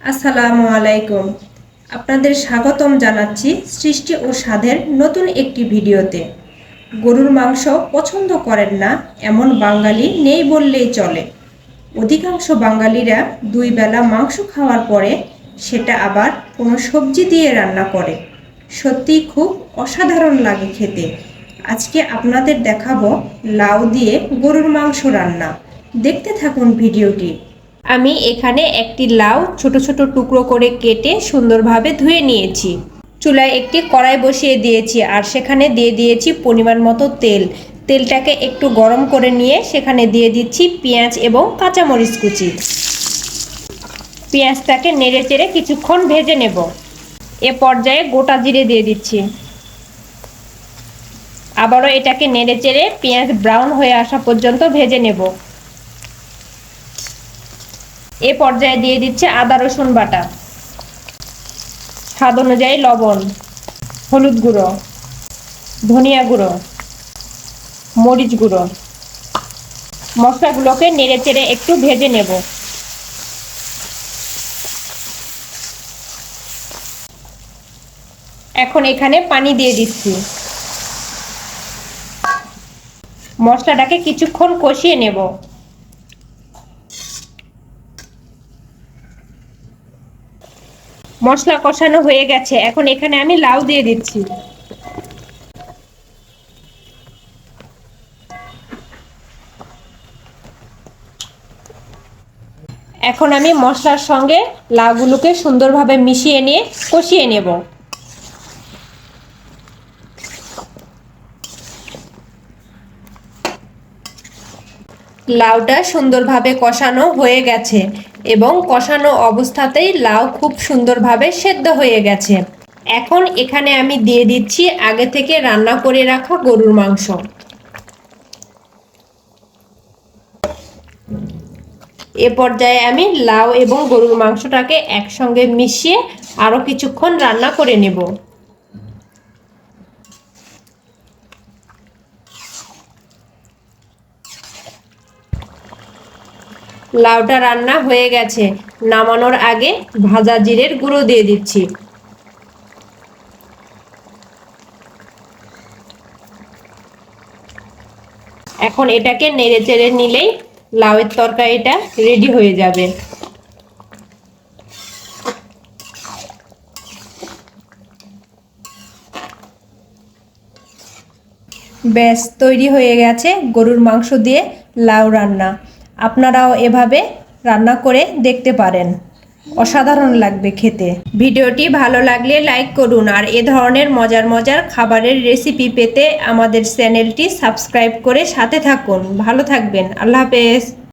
আসসালামু আলাইকুম। আপনাদের স্বাগতম জানাচ্ছি সৃষ্টি ও স্বাদের নতুন একটি ভিডিওতে। গরুর মাংস পছন্দ করেন না, এমন বাঙালি নেই বললেই চলে। অধিকাংশ বাঙালিরা দুই বেলা মাংস খাওয়ার পরে সেটা আবার কোনো সবজি দিয়ে রান্না করে। সত্যিই খুব অসাধারণ লাগে খেতে। আজকে আপনাদের দেখাবো লাউ দিয়ে গরুর মাংস রান্না। দেখতে থাকুন ভিডিওটি। আমি এখানে একটি লাউ ছোট ছোট টুকরো করে কেটে সুন্দরভাবে ধুয়ে নিয়েছি। চুলায় একটি কড়াই বসিয়ে দিয়েছি আর সেখানে দিয়ে দিয়েছি পরিমাণ মতো তেল। তেলটাকে একটু গরম করে নিয়ে সেখানে দিয়ে দিচ্ছি পেঁয়াজ এবং কাঁচামরিচ কুচি। পেঁয়াজটাকে নেড়ে চেড়ে কিছুক্ষণ ভেজে নেব। এ পর্যায়ে গোটা জিরে দিয়ে দিচ্ছি। আবারও এটাকে নেড়ে চেড়ে পেঁয়াজ ব্রাউন হয়ে আসা পর্যন্ত ভেজে নেব। এ পর্যায়ে দিয়ে দিচ্ছে আদা, রসুন বাটা। স্বাদ অনুযায়ী লবণ, হলুদ গুঁড়ো, ধনিয়া গুঁড়ো, মরিচ গুঁড়ো। মশলাগুলোকে নেড়ে চেড়ে একটু ভেজে নেব। এখন এখানে পানি দিয়ে দিচ্ছি। মশলাটাকে কিছুক্ষণ কষিয়ে নেব। মশলা কষানো হয়ে গেছে। এখন এখানে আমি লাউ দিয়ে দিচ্ছি। এখন আমি মশলার সঙ্গে লাউগুলোকে সুন্দরভাবে মিশিয়ে নিয়ে কষিয়ে নেব। লাউটা সুন্দরভাবে কষানো হয়ে গেছে। এবং কষানো অবস্থাতেই লাউ খুব সুন্দরভাবে সেদ্ধ হয়ে গেছে। এখন এখানে আমি দিয়ে দিচ্ছি আগে থেকে রান্না করে রাখা গরুর মাংস। এ পর্যায়ে আমি লাউ এবং গরুর মাংসটাকে একসঙ্গে মিশিয়ে আরও কিছুক্ষণ রান্না করে নেব। লাউটা রান্না হয়ে গেছে। নামানোর আগে ভাজা জিরের গুঁড়ো দিয়ে দিচ্ছি। এখন এটাকে নেড়ে চেড়ে নিলেই লাউয়ের তরকারিটা রেডি হয়ে যাবে। ব্যাস, তৈরি হয়ে গেছে গরুর মাংস দিয়ে লাউ রান্না। আপনারাও এভাবে রান্না করে দেখতে পারেন। অসাধারণ লাগবে খেতে। ভিডিওটি ভালো লাগলে লাইক করুন আর এ ধরনের মজার মজার খাবারের রেসিপি পেতে আমাদের চ্যানেলটি সাবস্ক্রাইব করে সাথে থাকুন। ভালো থাকবেন। আল্লাহ হাফেজ।